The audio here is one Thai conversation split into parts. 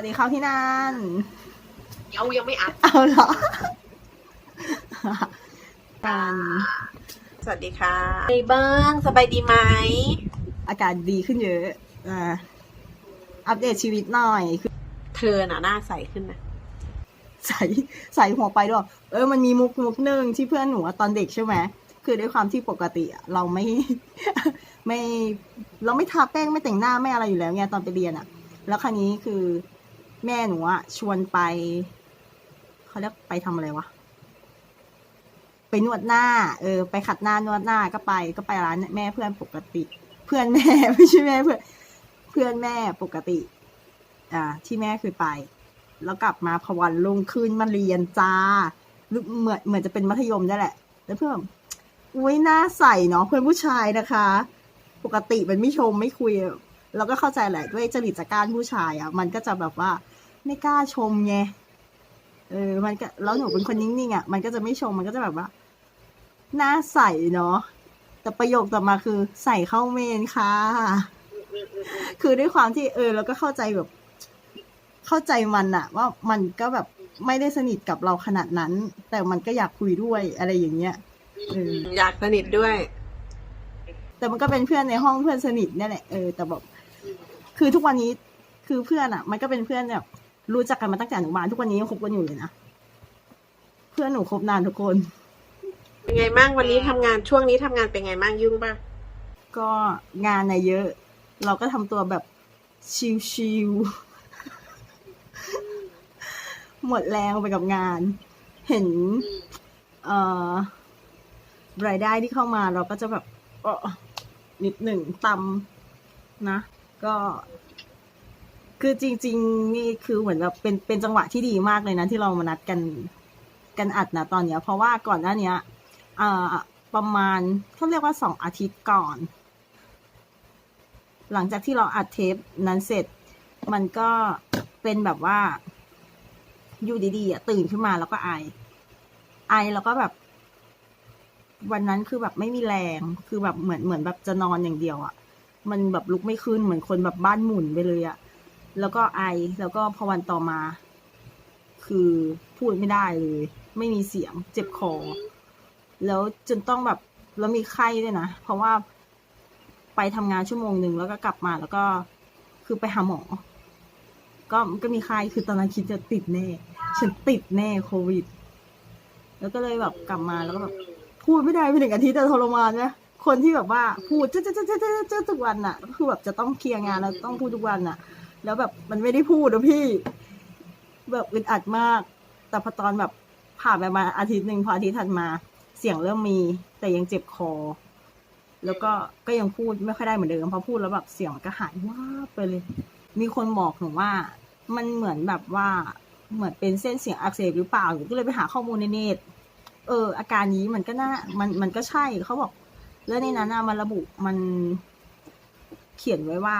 วัสดีครับพี่นันยังยังไม่อัดเอาเหรอกันสวัสดีค่ะไงบ้างสบายดีไหม อากาศดีขึ้นเยอะอ่าอัปเดตชีวิตหน่อยคือเธอน่ะหน้าใสขึ้นนะใส่ใส่หัวไปด้วยเออมันมีมุกมุกหนึ่งที่เพื่อนหนูอะตอนเด็กใช่ไหมคือด้วยความที่ปกติอะเราไม่ ไม่ เราไม่ทาแป้งไม่แต่งหน้าไม่อะไรอยู่แล้วไงตอนไปเรียนอะแล้วคราวนี้คือ แม่หนูอะชวนไปเขาเรียกไปทำอะไรวะไปนวดหน้า เออ ไปขัดหน้านวดหน้าก็ไป ก็ไปร้านแม่เพื่อนปกติ เพื่อนแม่ไม่ใช่แม่เพื่อนเพื่อนแม่ปกติ อ่า ที่แม่เคยไป แล้วกลับมาพวันลงคืนมาเรียนจ้าหรือเหมือนเหมือนจะเป็นมัธยมได้แหละ แล้วเพื่อนอุ้ยหน้าใสเนาะเพื่อนผู้ชายนะคะ ปกติมันไม่ชมไม่คุย เราก็เข้าใจแหละด้วยจริตจักรานผู้ชายอะ่ะ มันก็จะแบบว่า ไม่กล้าชมไงเออ มันก็แล้วหนูเป็นคนนิ่งๆอะ่ะมันก็จะไม่ชมมันก็จะแบบว่าหน้าใสเนาะแต่ประโยคต่อมาคือใส่เข้าเมนค่ะ คือด้วยความที่เออเราก็เข้าใจแบบ เข้าใจมันอะว่ามันก็แบบไม่ได้สนิทกับเราขนาดนั้น แต่มันก็อยากคุยด้วยอะไรอย่างเงี้ยเอออยากสนิทด้วย แต่มันก็เป็นเพื่อนในห้องเพื่อนสนิทเนี่ยแหละเออแต่แบบคือทุกวันนี้คือเพื่อนอะมันก็เป็นเพื่อนแบบ รู้จักกันมาตั้งแต่อนุบาลทุกวันนี้ยังคบกันอยู่เลยนะ เพื่อนหนูคบนานทุกคน เป็นไงบ้างวันนี้ทำงานช่วงนี้ทำงานเป็นไงบ้างยุ่งป่ะก็งานน่ะเยอะ เราก็ทำตัวแบบชิวๆ หมดแรงไปกับงาน เห็น เอ่อรายได้ที่เข้ามาเราก็จะแบบเอ่อนิดหนึ่งตำนะ ก็ คือจริง ๆ นี่คือเหมือนแบบเป็นเป็นจังหวะที่ดีมากเลยนะ ที่เรามานัดกันกันอัดนะตอนเนี้ย เพราะว่าก่อนหน้าเนี้ยอ่าประมาณเขาเรียกว่าสองอาทิตย์ก่อน หลังจากที่เราอัดเทปนั้นเสร็จ มันก็เป็นแบบว่า อยู่ดีๆอะตื่นขึ้นมาแล้วก็ไอ ไอแล้วก็แบบ วันนั้นคือแบบไม่มีแรง คือแบบเหมือนเหมือนแบบจะนอนอย่างเดียวอะ มันแบบลุกไม่ขึ้นเหมือนคนแบบบ้านหมุนไปเลยอะ แล้วก็ไอ แล้วก็พอวันต่อมา คือพูดไม่ได้เลย ไม่มีเสียง เจ็บคอ แล้วจนต้องแบบ แล้วมีไข้ด้วยนะ เพราะว่าไปทำงานชั่วโมงหนึ่งแล้วก็กลับมาแล้วก็คือไปหาหมอ ก็ก็มีไข้คือตอนนั้นคิดจะติดแน่ ฉันติดแน่โควิด แล้วก็เลยแบบกลับมาแล้วก็แบบพูดไม่ได้ไปหนึ่งอาทิตย์แต่ทรมานนะคนที่แบบว่าพูดเจ๊เจ๊เจ๊เจ๊เจ๊ะเจ๊ะทุกวันน่ะก็คือแบบจะต้องเคลียร์งานแล้วต้องพูดทุกวันน่ะ แล้วแบบมันไม่ได้พูดนะพี่ แบบอึดอัดมาก แต่พอตอนแบบผ่านไปมาอาทิตย์หนึ่งพออาทิตย์ถัดมา เสียงเริ่มมี แต่ยังเจ็บคอ แล้วก็ก็ยังพูดไม่ค่อยได้เหมือนเดิมพอพูดแล้วแบบเสียงมันก็หายว่าไปเลย มีคนบอกหนูว่า มันเหมือนแบบว่าเหมือนเป็นเส้นเสียงอักเสบหรือเปล่าหนูก็เลยไปหาข้อมูลในเน็ตเออ อาการนี้มันก็น่ามันมันก็ใช่เขาบอก แล้วในนั้นนะมันระบุมันเขียนไว้ว่า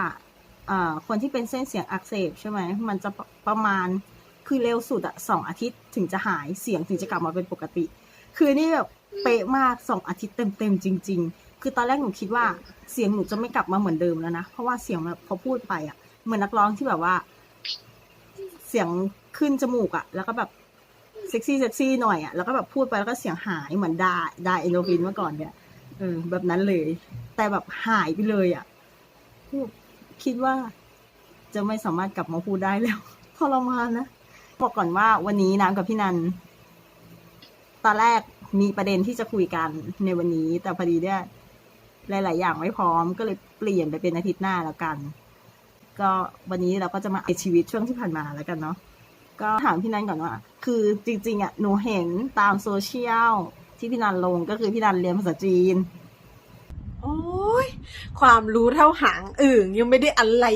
คนที่เป็นเส้นเสียงอักเสบใช่ไหมมันจะประมาณคือเร็วสุดอะสองอาทิตย์ถึงจะหายเสียงถึงจะกลับมาเป็นปกติ คือนี่แบบเป๊ะมากสองอาทิตย์เต็มๆจริง ๆ คือตอนแรกหนูคิดว่าเสียงหนูจะไม่กลับมาเหมือนเดิมแล้วนะเพราะว่าเสียงแบบพอพูดไปอะเหมือนนักร้องที่แบบว่า เสียงขึ้นจมูกอะแล้วก็แบบเซ็กซี่เซ็กซี่หน่อยอะแล้วก็แบบพูดไปแล้วก็เสียงหายเหมือนดาดาเอโนวินเมื่อก่อนเนี่ยเออแบบนั้นเลย แต่แบบหายไปเลยอะ คิดว่าจะไม่สามารถกลับมาพูดได้แล้วทรมานนะบอกก่อนว่าวันนี้น้ำกับพี่นัน ตอนแรกมีประเด็นที่จะคุยกันในวันนี้ แต่พอดีเนี่ยหลาย ๆ อย่างไม่พร้อมก็เลยเปลี่ยนไปเป็นอาทิตย์หน้าแล้วกัน ก็วันนี้เราก็จะมาเดตชีวิตช่วงที่ผ่านมาแล้วกันเนาะก็ถามพี่นันก่อนว่า คือจริง ๆ อะหนูเห็นตามโซเชียลที่พี่นันลงก็คือพี่นันเรียนภาษาจีน โอ้ยความรู้เท่าหางอึ่งยังไม่ได้อะไร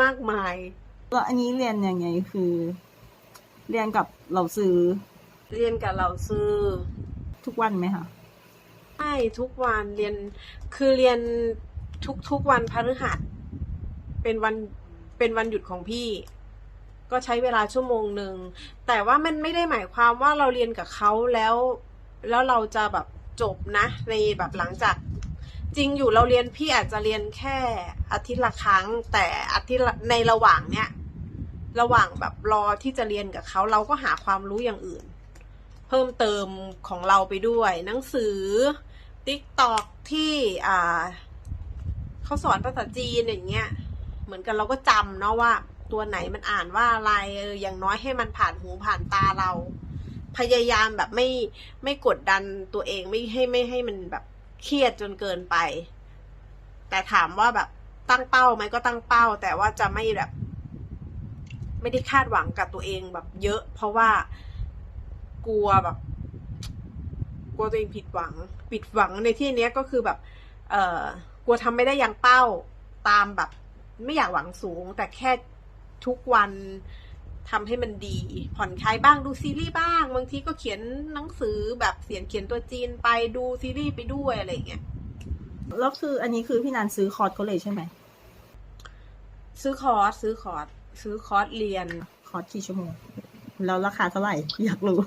มากมาย แล้วอันนี้เรียนยังไงคือ เรียนกับเราซื้อ เรียนกับเราซื้อทุกวันไหมคะใช่ทุกวันเรียนคือเรียนทุกทุกวันพฤหัส เป็นวันเป็นวันหยุดของพี่ ก็ใช้เวลาชั่วโมงหนึ่ง แต่ว่ามันไม่ได้หมายความว่าเราเรียนกับเขาแล้ว แล้วเราจะแบบจบนะ ในแบบหลังจาก จริงอยู่เราเรียนพี่อาจจะเรียนแค่อาทิตย์ละครั้ง แต่อาทิตย์ในระหว่างเนี้ยระหว่างแบบรอที่จะเรียนกับเขาเราก็หาความรู้อย่างอื่น เพิ่มเติมของเราไปด้วย หนังสือติ๊กตอกที่อ่าเขาสอนภาษาจีนอย่างเงี้ยเหมือนกันเราก็จำเนาะว่า ตัวไหนมันอ่านว่าอะไรอย่างน้อยให้มันผ่านหูผ่านตาเรา พยายามแบบไม่ไม่กดดันตัวเองไม่ให้ไม่ให้มันแบบ เครียดจนเกินไป แต่ถามว่าแบบตั้งเป้าไหมก็ตั้งเป้า แต่ว่าจะไม่แบบ ไม่ได้คาดหวังกับตัวเองแบบเยอะ เพราะว่ากลัวแบบ กลัวตัวเองผิดหวัง ผิดหวังในที่เนี้ยก็คือแบบ เอ่อกลัวทำไม่ได้อย่างเป้าตามแบบ ไม่อยากหวังสูง แต่แค่ทุกวัน ทำให้มันดี ผ่อนคลายบ้างดูซีรีส์บ้าง บางทีก็เขียนหนังสือแบบเสียงเขียนตัวจีนไปดูซีรีส์ไปด้วยอะไรอย่างเงี้ยแล้วคืออันนี้คือพี่นันซื้อคอร์สเขาเลยใช่ไหม ซื้อคอร์สซื้อคอร์สซื้อคอร์สเรียนคอร์สกี่ชั่วโมง แล้วราคาเท่าไหร่ อยากรู้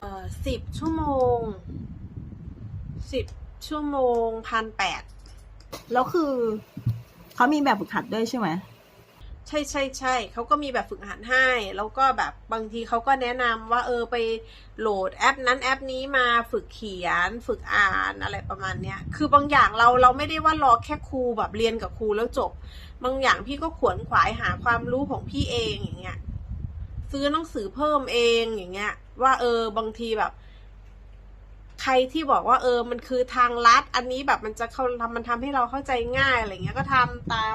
เอ่อสิบชั่วโมงสิบชั่วโมงพันแปดแล้วคือเขามีแบบฝึกหัดด้วยใช่ไหม ใช่ใช่ใช่เขาก็มีแบบฝึกหัดให้ แล้วก็แบบบางทีเขาก็แนะนำว่าเออไปโหลดแอปนั้นแอปนี้มาฝึกเขียน ฝึกอ่านอะไรประมาณเนี้ยคือบางอย่างเราเราไม่ได้ว่ารอแค่ครูแบบเรียนกับครูแล้วจบ บางอย่างพี่ก็ขวนขวายหาความรู้ของพี่เองอย่างเงี้ยซื้อหนังสือเพิ่มเองอย่างเงี้ย ว่าเออบางทีแบบ ใครที่บอกว่า เออ มันคือทางลัดอันนี้แบบมันจะเขาทำมันทำให้เราเข้าใจง่ายอะไรเงี้ยก็ทำตาม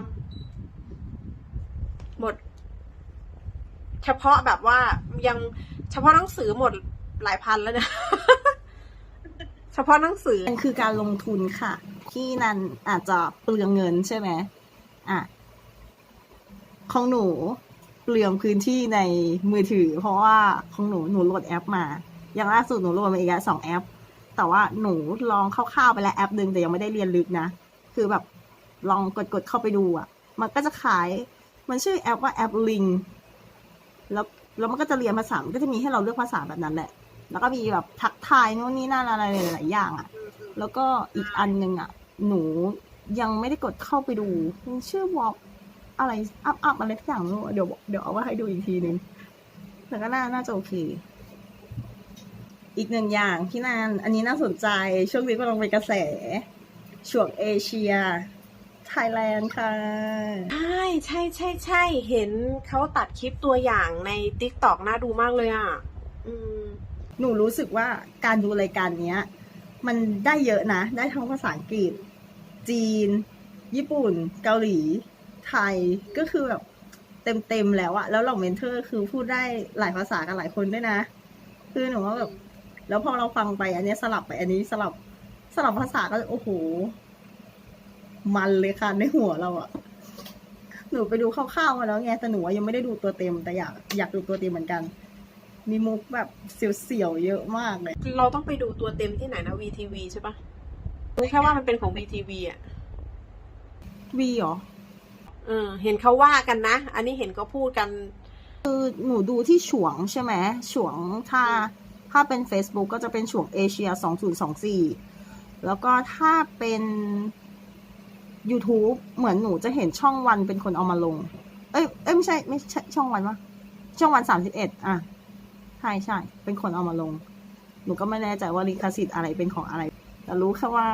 หมด เฉพาะแบบว่ายังเฉพาะหนังสือหมดหลายพันแล้วเนี่ยเฉพาะหนังสือมันคือการลงทุนค่ะ ที่นันอาจจะเปลืองเงินใช่ไหมอะของหนูเปลืองพื้นที่ในมือถือ เพราะว่าของหนูหนูโหลดแอปมา อย่างล่าสุดหนูโหลดมาอีกสองแอป แต่ว่าหนูลองคร่าวๆไปแล้วแอปหนึ่งแต่ยังไม่ได้เรียนลึกนะ คือแบบลองกดๆเข้าไปดูอะ มันก็จะขาย มันชื่อแอปว่าแอปลิงแล้วแล้วมันก็จะเรียนภาษา มันก็จะมีให้เราเลือกภาษาแบบนั้นแหละ แล้วก็มีแบบทักทายโน่นนี่นั่นอะไรหลายอย่างอะ แล้วก็อีกอันหนึ่งอะ หนูยังไม่ได้กดเข้าไปดูมันชื่อวอลอะไรอัพอัพอะไรทุกอย่างรู้เดี๋ยวเดี๋ยวเอาไว้ให้ดูอีกทีนึงแต่ก็น่าน่าจะโอเค อีกหนึ่งอย่างที่นานอันนี้น่าสนใจช่วงนี้กำลังเป็นกระแสช่วงเอเชีย ไทยแลนด์ค่ะ ใช่ใช่ใช่ใช่เห็นเขาตัดคลิปตัวอย่างใน t ิ k t o k น่าดูมากเลยอะอืมหนูรู้สึกว่าการดูรายการเนี้ย มันได้เยอะนะ ได้ทั้งภาษาอังกฤษ จีน ญี่ปุ่น เกาหลี ไทยก็คือแบบเต็มๆแล้วอะแล้วเหล่าเมนเทอร์คือพูดได้หลายภาษากันหลายคนด้วยนะ คือหนูว่าแบบแล้วพอเราฟังไปอันเนี้ยสลับไปอันนี้สลับสลับภาษาก็โอ้โห มันเลยค่ะ ในหัวเราอะหนูไปดูคร่าวๆมาแล้วไงแต่หนูว่ายังไม่ได้ดูตัวเต็มแต่อยากอยากดูตัวเต็มเหมือนกัน มีมุกแบบเสียวๆเยอะมากเลย เราต้องไปดูตัวเต็มที่ไหนนะ VTV ใช่ปะรู้แค่ว่ามันเป็นของ VTV อะวีเหรอเออเห็นเขาว่ากันนะ อันนี้เห็นเขาพูดกันหนูดูที่ฉวงใช่ไหมฉวงถ้าถ้าเป็น Facebook ก็จะเป็นฉวงเอเชีย 2024 แล้วก็ถ้าเป็น YouTube เหมือนหนูจะเห็นช่องวันเป็นคนเอามาลง เอ้ย เอ้ยไม่ใช่ไม่ใช่ช่องวันวะช่องวัน31อะ ใช่ใช่ เป็นคนเอามาลง หนูก็ไม่แน่ใจว่าลิขสิทธิ์อะไรเป็นของอะไร แต่รู้แค่ว่า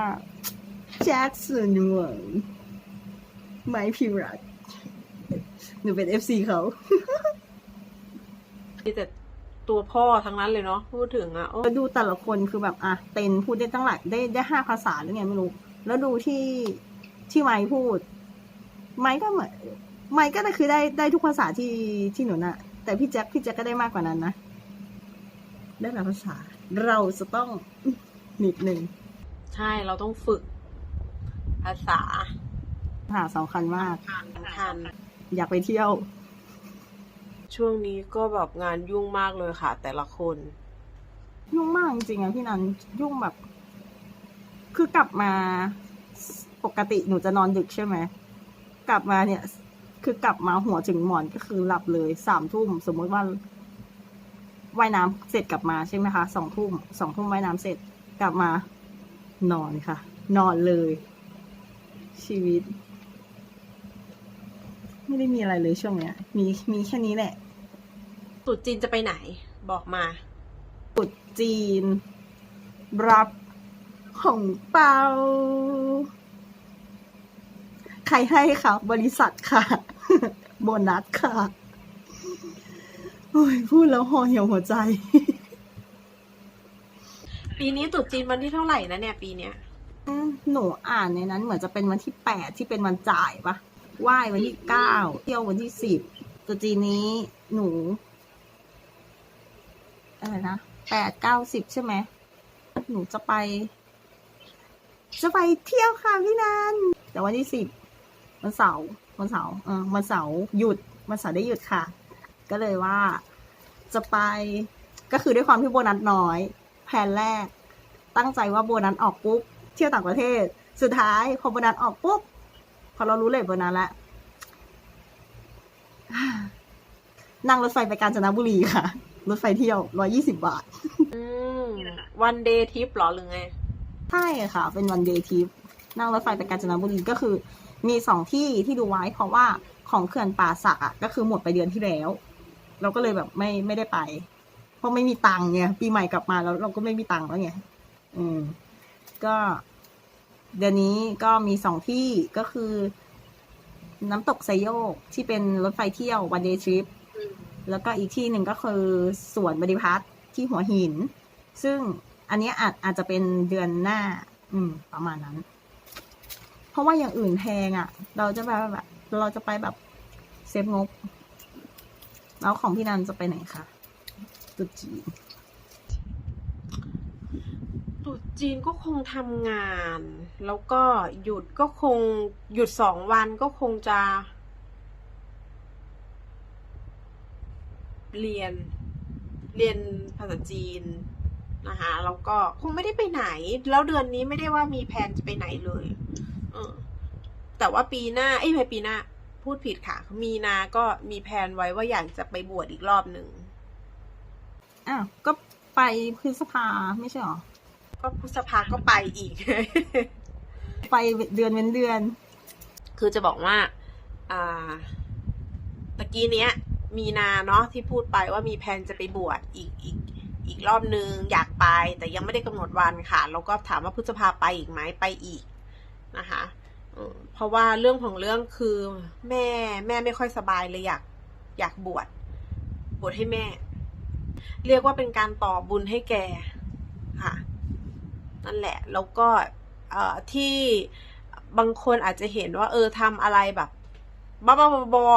แจ็คสันหวังไมพิรัตหนูเป็น FC เขามีแต่ตัวพ่อทั้งนั้นเลยเนาะพูดถึงอะโอ้แล้วดูแต่ละคนคือแบบอะเต็นพูดได้ตั้งหลายได้ได้ห้าภาษาหรือไงไม่รู้ แล้วดูที่ ที่ไม้พูด ไม้ก็เหมือนไม้ก็ได้คือได้ได้ทุกภาษาที่ที่หนูน่ะแต่พี่แจ็คพี่แจ็คก็ได้มากกว่านั้นนะได้หลายภาษา เราจะต้องนิดนึงใช่เราต้องฝึก ภาษาภาษาสำคัญมากสำคัญอยากไปเที่ยว ช่วงนี้ก็แบบงานยุ่งมากเลยค่ะ แต่ละคน ยุ่งมากจริงๆอะพี่นันยุ่งแบบ คือกลับมา ปกติหนูจะนอนดึกใช่ไหม กลับมาเนี่ย คือกลับมาหัวถึงหมอนก็คือหลับเลยสามทุ่มสมมติว่าว่ายน้ำเสร็จกลับมาใช่ไหมคะสองทุ่มสองทุ่มว่ายน้ำเสร็จกลับมา นอนค่ะ นอนเลย ชีวิต ไม่ได้มีอะไรเลยช่วงเนี้ย มีมีแค่นี้แหละตรุษจีนจะไปไหน บอกมาตรุษจีน รับของเปาใครให้ค่ะ บริษัทค่ะ โบนัสค่ะ โอ้ย พูดแล้วห่อเหี่ยวหัวใจ ปีนี้ตรุษจีนวันที่เท่าไหร่นะเนี่ย ปีเนี้ยอืมหนูอ่านในนั้น เหมือนจะเป็นวันที่แปดที่เป็นวันจ่ายปะไหว้วันที่เก้าเที่ยววันที่สิบตรุษจีนนี้หนูอะไรนะแปดเก้าสิบใช่ไหมหนูจะไป จะไปเที่ยวค่ะพี่นันแต่วันที่สิบ วันเสาร์วันเสาร์เออวันเสาร์หยุดวันเสาร์ได้หยุดค่ะ ก็เลยว่าจะไปก็คือด้วยความที่โบนัสน้อยแผนแรก ตั้งใจว่าโบนัสออกปุ๊บเที่ยวต่างประเทศ สุดท้ายพอโบนัสออกปุ๊บพอเรารู้เลยโบนัสแล้วนั่งรถไฟไปกาญจนบุรีค่ะ รถไฟเที่ยวร้อยี่สิบาทอืมวันเดย์ทิปหรอหรือไง ใช่ค่ะ เป็นวันเดย์ทริปนั่งรถไฟไปกาญจนบุรีก็คือ มีสองที่ที่ดูไว้เพราะว่าของเขื่อนป่าสักอะก็คือหมดไปเดือนที่แล้ว เราก็เลยแบบไม่ไม่ได้ไป เพราะไม่มีตังค์ไงปีใหม่กลับมาแล้วเราก็ไม่มีตังค์แล้วไงอืม ก็เดือนนี้ก็มีสองที่ก็คือ น้ำตกไซโยกที่เป็นรถไฟเที่ยววันเดย์ทริปแล้วก็อีกที่หนึ่งก็คือสวนบริพัตรที่หัวหิน ซึ่งอันเนี้ยอาจอาจจะเป็นเดือนหน้า อืม ประมาณนั้น เพราะว่าอย่างอื่นแพงอะ่ะ เราจะไปแบบ เราจะไปแบบเซฟงบ แล้วของพี่นันจะไปไหนคะตรุษจีนตรุษจีนก็คงทำงาน แล้วก็หยุดก็คงหยุดสองวันก็คงจะ เรียนเรียนภาษาจีนนะคะแล้วก็คงไม่ได้ไปไหน แล้วเดือนนี้ไม่ได้ว่ามีแผนจะไปไหนเลย เออแต่ว่าปีหน้าเอ้ยไม่ปีหน้า พูดผิดค่ะ มีนาก็มีแผนไว้ว่าอยากจะไปบวชอีกรอบหนึ่งอ้าวก็ไปพฤษภาไม่ใช่หรอ ก็พฤษภาก็ไปอีก ไปเดือนเว้นเดือน คือจะบอกว่า อ่าตะกี้เนี้ย มีนาเนาะที่พูดไปว่ามีแผนจะไปบวชอีกอีกอีกรอบนึงอยากไป แต่ยังไม่ได้กำหนดวันค่ะ แล้วก็ถามว่าพฤษภาไปอีกไหมไปอีก นะคะเพราะว่าเรื่องของเรื่องคือแม่แม่ไม่ค่อยสบายเลยอยากอยากบวชบวชให้แม่ เรียกว่าเป็นการต่อบุญให้แกค่ะ นั่นแหละ แล้วก็ที่บางคนอาจจะเห็นว่า เออทำอะไรแบบบ้าบ้าบอ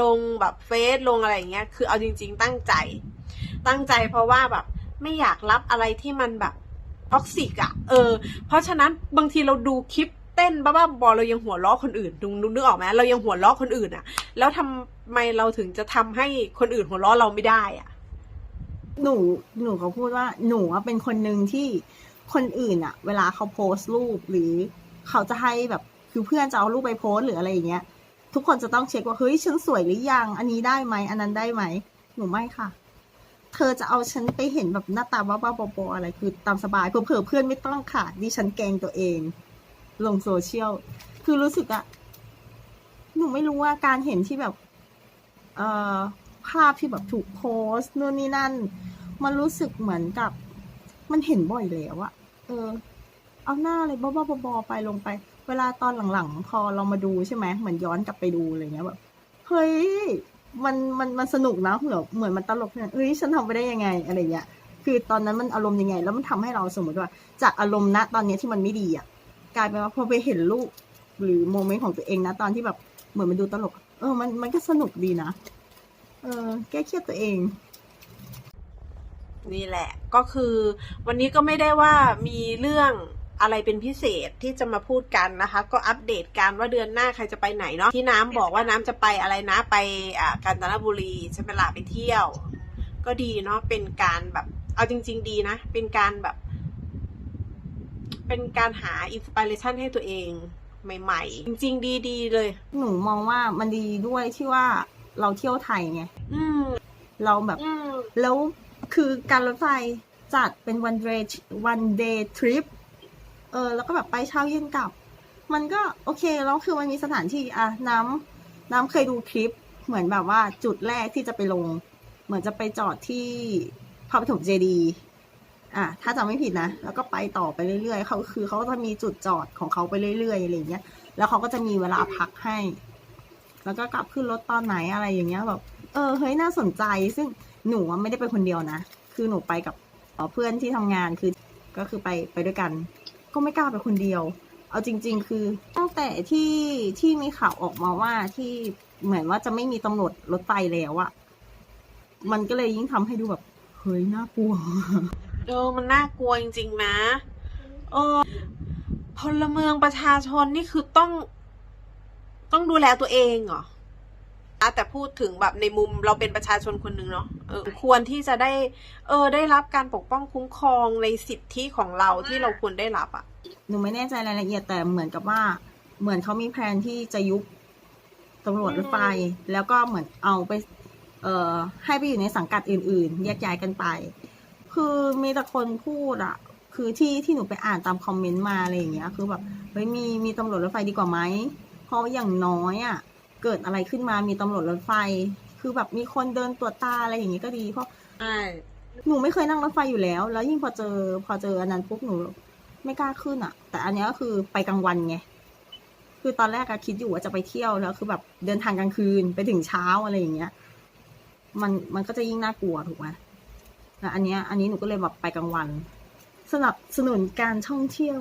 ลงแบบเฟซลงอะไรอย่างเงี้ย คือเอาจริง ๆ ตั้งใจ ตั้งใจเพราะว่าแบบ ไม่อยากรับอะไรที่มันแบบ ท็อกซิกอะเออ เพราะฉะนั้นบางทีเราดูคลิปเต้นบ้าบ้าๆบอเรายังหัวเราะคนอื่นดูนึกออกไหมเรายังหัวเราะคนอื่นอะแล้วทำไมเราถึงจะทำให้คนอื่นหัวเราะเราไม่ได้อะหนูหนูเขาพูดว่าหนูเป็นคนหนึ่งที่คนอื่นอะเวลาเขาโพสต์รูปหรือเขาจะให้แบบคือเพื่อนจะเอารูปไปโพสต์หรืออะไรอย่างเงี้ย ทุกคนจะต้องเช็คว่าเฮ้ยฉันสวยหรือยัง อันนี้ได้ไหมอันนั้นได้ไหม หนูไม่ค่ะ เธอจะเอาฉันไปเห็นแบบหน้าตาบ้าๆบอๆอะไรคือตามสบายเผื่อๆเพื่อนไม่ต้องค่ะดิฉันแกงตัวเอง ลงโซเชียลคือรู้สึกอะหนูไม่รู้ว่าการเห็นที่แบบ เอ่อภาพที่แบบถูกโพสต์นู่นนี่นั่น มันรู้สึกเหมือนกับ มันเห็นบ่อยแล้วอะเออ เอาหน้าเลยบ้าๆบอๆไปลงไป เวลาตอนหลังๆ พอเรามาดูใช่ไหมเหมือนย้อนกลับไปดูอะไรเงี้ยแบบเฮ้ย มันมันมันสนุกนะเหมือนเหมือนมันตลกเนี่ยเฮ้ยฉันทำไปได้ยังไงอะไรเงี้ยคือตอนนั้นมันอารมณ์ยังไง แล้วมันทำให้เราสมมติว่า จากอารมณ์ณตอนนี้ที่มันไม่ดีอะกลายเป็นว่าพอไปเห็นรูปหรือโมเมนต์ของตัวเองนะตอนที่แบบเหมือนมันดูตลก เออ มันมันก็สนุกดีนะ เออ แก้เครียดตัวเอง นี่แหละ ก็คือ วันนี้ก็ไม่ได้ว่ามีเรื่อง อะไรเป็นพิเศษที่จะมาพูดกันนะคะ ก็อัปเดตกันว่าเดือนหน้าใครจะไปไหนเนาะที่น้ำบอกว่าน้ำจะไปอะไรนะไปอ่ากาญจนบุรีใช่ไหมล่ะไปเที่ยว ก็ดีเนาะเป็นการแบบ เอาจริง ๆ ดีนะ เป็นการแบบ เป็นการหาอินสปิเรชันให้ตัวเองใหม่ ๆ จริง ๆ ดีๆเลย หนูมองว่ามันดีด้วยที่ว่าเราเที่ยวไทยไงอืมเราแบบอืมแล้วคือการรถไฟจัดเป็นวันเดย์วัน เออแล้วก็แบบไปเช้าเย็นกลับ มันก็โอเคแล้วคือมันมีสถานที่อะน้ำน้ำเคยดูคลิป เหมือนแบบว่าจุดแรกที่จะไปลง เหมือนจะไปจอดที่พระปฐมเจดีอะถ้าจำไม่ผิดนะ แล้วก็ไปต่อไปเรื่อยๆเขาคือเขาจะมีจุดจอดของเขาไปเรื่อยๆอะไรอย่างเงี้ย แล้วเขาก็จะมีเวลาพักให้ แล้วก็กลับขึ้นรถตอนไหนอะไรอย่างเงี้ยแบบเออเฮ้ยน่าสนใจ ซึ่งหนูไม่ได้ไปคนเดียวนะ คือหนูไปกับเออเพื่อนที่ทำงานคือก็คือไปไปด้วยกัน ก็ไม่กล้าไปคนเดียว เอาจริง ๆ คือตั้งแต่ที่ที่มีข่าวออกมาว่าที่เหมือนว่าจะไม่มีตำรวจรถไฟแล้วอะมันก็เลยยิ่งทำให้ดูแบบเฮ้ยน่ากลัว เออมันน่ากลัวจริง ๆ นะเออพลเมืองประชาชนนี่คือต้อง ต้องดูแลตัวเองเหรอ แต่พูดถึงแบบในมุมเราเป็นประชาชนคนหนึ่งเนาะออควรที่จะได้ เออ ได้รับการปกป้องคุ้มครองในสิทธิของเราที่เราควรได้รับอะหนูไม่แน่ใจรายละเอียดแต่เหมือนกับว่า เหมือนเขามีแผนที่จะยุบตำรวจรถไฟแล้วก็เหมือนเอาไป เอ่อ ให้ไปอยู่ในสังกัดอื่นๆแยกย้ายกันไป คือมีแต่คนพูดอะคือที่ที่หนูไปอ่านตามคอมเมนต์มาอะไรอย่างเงี้ย คือแบบเฮ้ยมีมีตำรวจรถไฟดีกว่าไหมเพราะอย่างน้อยอะ เกิดอะไรขึ้นมามีตำรวจรถไฟ คือแบบมีคนเดินตรวจตาอะไรอย่างงี้ก็ดีเพราะใช่หนูไม่เคยนั่งรถไฟอยู่แล้ว แล้วยิ่งพอเจอพอเจออันนั้นปุ๊บหนูไม่กล้าขึ้นอะ แต่อันเนี้ยก็คือไปกลางวันไงคือตอนแรกอะคิดอยู่ว่าจะไปเที่ยวแล้ว คือแบบเดินทางกลางคืนไปถึงเช้าอะไรอย่างเงี้ย มันมันก็จะยิ่งน่ากลัวถูกไหมแต่อันเนี้ย อันนี้หนูก็เลยแบบไปกลางวัน สนับสนุนการท่องเที่ยว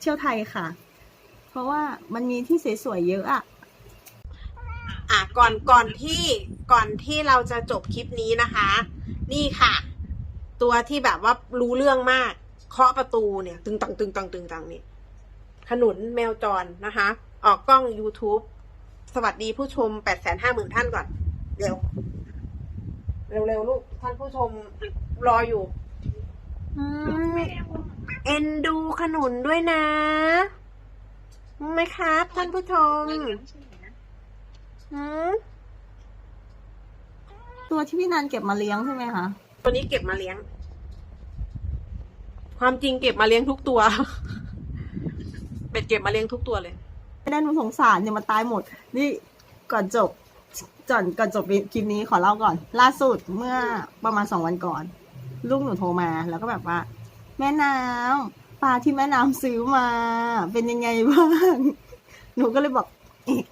เที่ยวไทยค่ะ เพราะว่ามันมีที่สวยๆเยอะอะอะก่อนก่อนที่ก่อนที่เราจะจบคลิปนี้นะคะ นี่ค่ะ ตัวที่แบบว่ารู้เรื่องมากเคาะประตูเนี่ย ตึงตังตึงตังตึงตังนี่ขนุนแมวจรนะคะ ออกกล้อง YouTube สวัสดีผู้ชมแปดแสนห้าหมื่นท่านก่อน เร็ว เร็วๆ ลูก ท่านผู้ชมรออยู่อืมเอ็นดูขนุนด้วยนะ ไหมครับ ท่านผู้ชมอืมตัวที่พี่นันเก็บมาเลี้ยงใช่ไหมคะ ตัวนี้เก็บมาเลี้ยง ความจริงเก็บมาเลี้ยงทุกตัว เป็ดเก็บมาเลี้ยงทุกตัวเลยไม่ได้หนูสงสารเนี่ยมันตายหมด นี่ก่อนจบก่อนก่อนจบคลิปนี้ขอเล่าก่อน ล่าสุดเมื่อประมาณสองวันก่อน ลูกหนูโทรมาแล้วก็แบบว่า แม่น้ำ ปลาที่แม่น้ำซื้อมา เป็นยังไงบ้าง หนูก็เลยบอกเอ๊ะ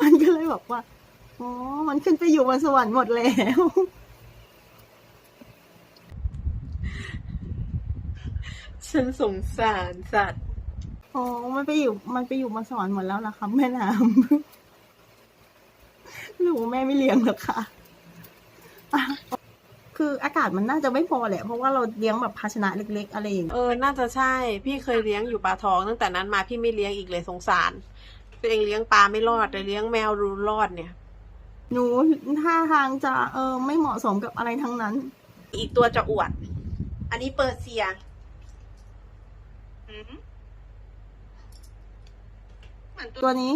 มันก็เลยบอกว่าอ๋อมันขึ้นไปอยู่บนสวรรค์หมดแล้ว ฉันสงสารสัตว์อ๋อมันไปอยู่ มันไปอยู่บนสวรรค์หมดแล้วนะคะแม่น้ำหนูแม่ไม่เลี้ยงหรอกคะ่ะ คืออากาศมันน่าจะไม่พอแหละ เพราะว่าเราเลี้ยงแบบภาชนะเล็ก ๆ อะไรอย่างเงี้ยเออ น่าจะใช่ พี่เคยเลี้ยงอยู่ปลาทอง ตั้งแต่นั้นมาพี่ไม่เลี้ยงอีกเลยสงสาร ตัวเองเลี้ยงปลาไม่รอดแต่เลี้ยงแมวรู้รอดเนี่ย หนูท่าทางจะเออไม่เหมาะสมกับอะไรทั้งนั้น อีกตัวจะอวด อันนี้เปอร์เซียเหมือนตัตัววนี้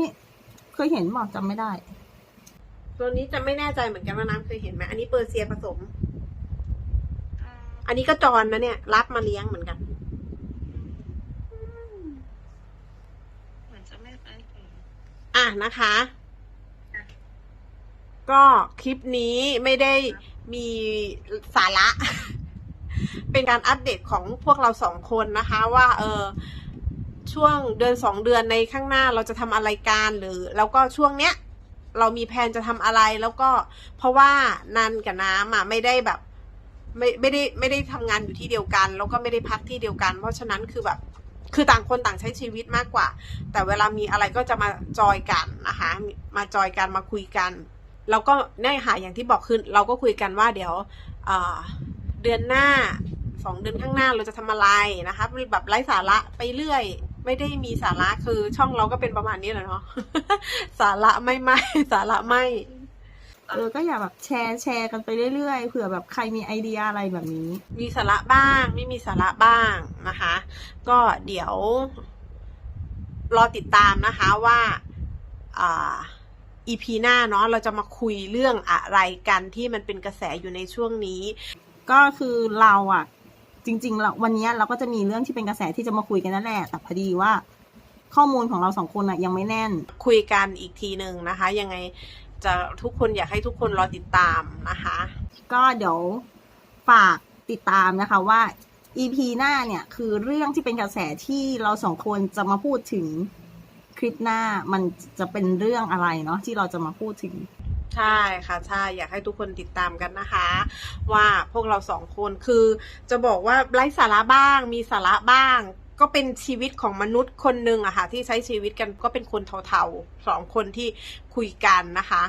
เคยเห็นบอกจำไม่ได้ ตัวนี้จะไม่แน่ใจเหมือนกันว่าน้ำเคยเห็นไหมอันนี้เปอร์เซียผสม อันนี้ก็จรนะเนี่ย รับมาเลี้ยงเหมือนกันเหมือนจะไม่เคยเห็นอะนะคะ ก็คลิปนี้ไม่ได้มีสาระ เป็นการอัปเดตของพวกเราสองคนนะคะ ว่า เออช่วงเดือนสองเดือนในข้างหน้าเราจะทำอะไรกันหรือ แล้วก็ช่วงเนี้ย เรามีแผนจะทำอะไรแล้วก็เพราะว่านันกับน้ำอะไม่ได้แบบ ไม่ไม่ได้ไม่ได้ทำงานอยู่ที่เดียวกัน แล้วก็ไม่ได้พักที่เดียวกัน เพราะฉะนั้นคือแบบคือต่างคนต่างใช้ชีวิตมากกว่า แต่เวลามีอะไรก็จะมาจอยกันนะคะมาจอยกันมาคุยกันแล้วก็เนี่ยค่ะอย่างที่บอกคือเราก็คุยกันว่าเดี๋ยวเดือนหน้าสองเดือนข้างหน้าเราจะทำอะไรนะคะแบบไร้สาระไปเรื่อย ไม่ได้มีสาระคือช่องเราก็เป็นประมาณนี้แหละเนาะสาระไม่ไม่สาระไม่ เออก็อย่าแบบแชร์แชร์กันไปเรื่อยๆเผื่อแบบใครมีไอเดียอะไรแบบนี้ มีสาระบ้าง ไม่มีสาระบ้างนะคะ ก็เดี๋ยว รอติดตามนะคะว่าอ่า EP หน้าเนาะเราจะมาคุยเรื่องอะไรกันที่มันเป็นกระแสอยู่ในช่วงนี้ ก็คือเราอะจริงๆเราวันเนี้ยเราก็จะมีเรื่องที่เป็นกระแสที่จะมาคุยกันนั่นแหละแต่พอดีว่า ข้อมูลของเราสองคนอะยังไม่แน่น คุยกันอีกทีหนึ่งนะคะ ยังไง จะทุกคนอยากให้ทุกคนรอติดตามนะคะ ก็เดี๋ยวฝากติดตามนะคะว่า EP หน้าเนี่ยคือเรื่องที่เป็นกระแสที่เราสองคนจะมาพูดถึงคลิปหน้ามันจะเป็นเรื่องอะไรเนาะที่เราจะมาพูดถึงใช่ค่ะใช่อยากให้ทุกคนติดตามกันนะคะ ว่าพวกเราสองคนคือจะบอกว่าไร้สาระบ้างมีสาระบ้าง ก็เป็นชีวิตของมนุษย์คนหนึ่งอะค่ะ ที่ใช้ชีวิตกันก็เป็นคนเทาๆสองคนที่คุยกันนะคะ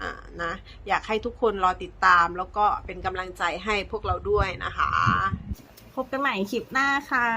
อ่านะอยากให้ทุกคนรอติดตาม แล้วก็เป็นกำลังใจให้พวกเราด้วยนะคะ พบกันใหม่คลิปหน้าค่ะ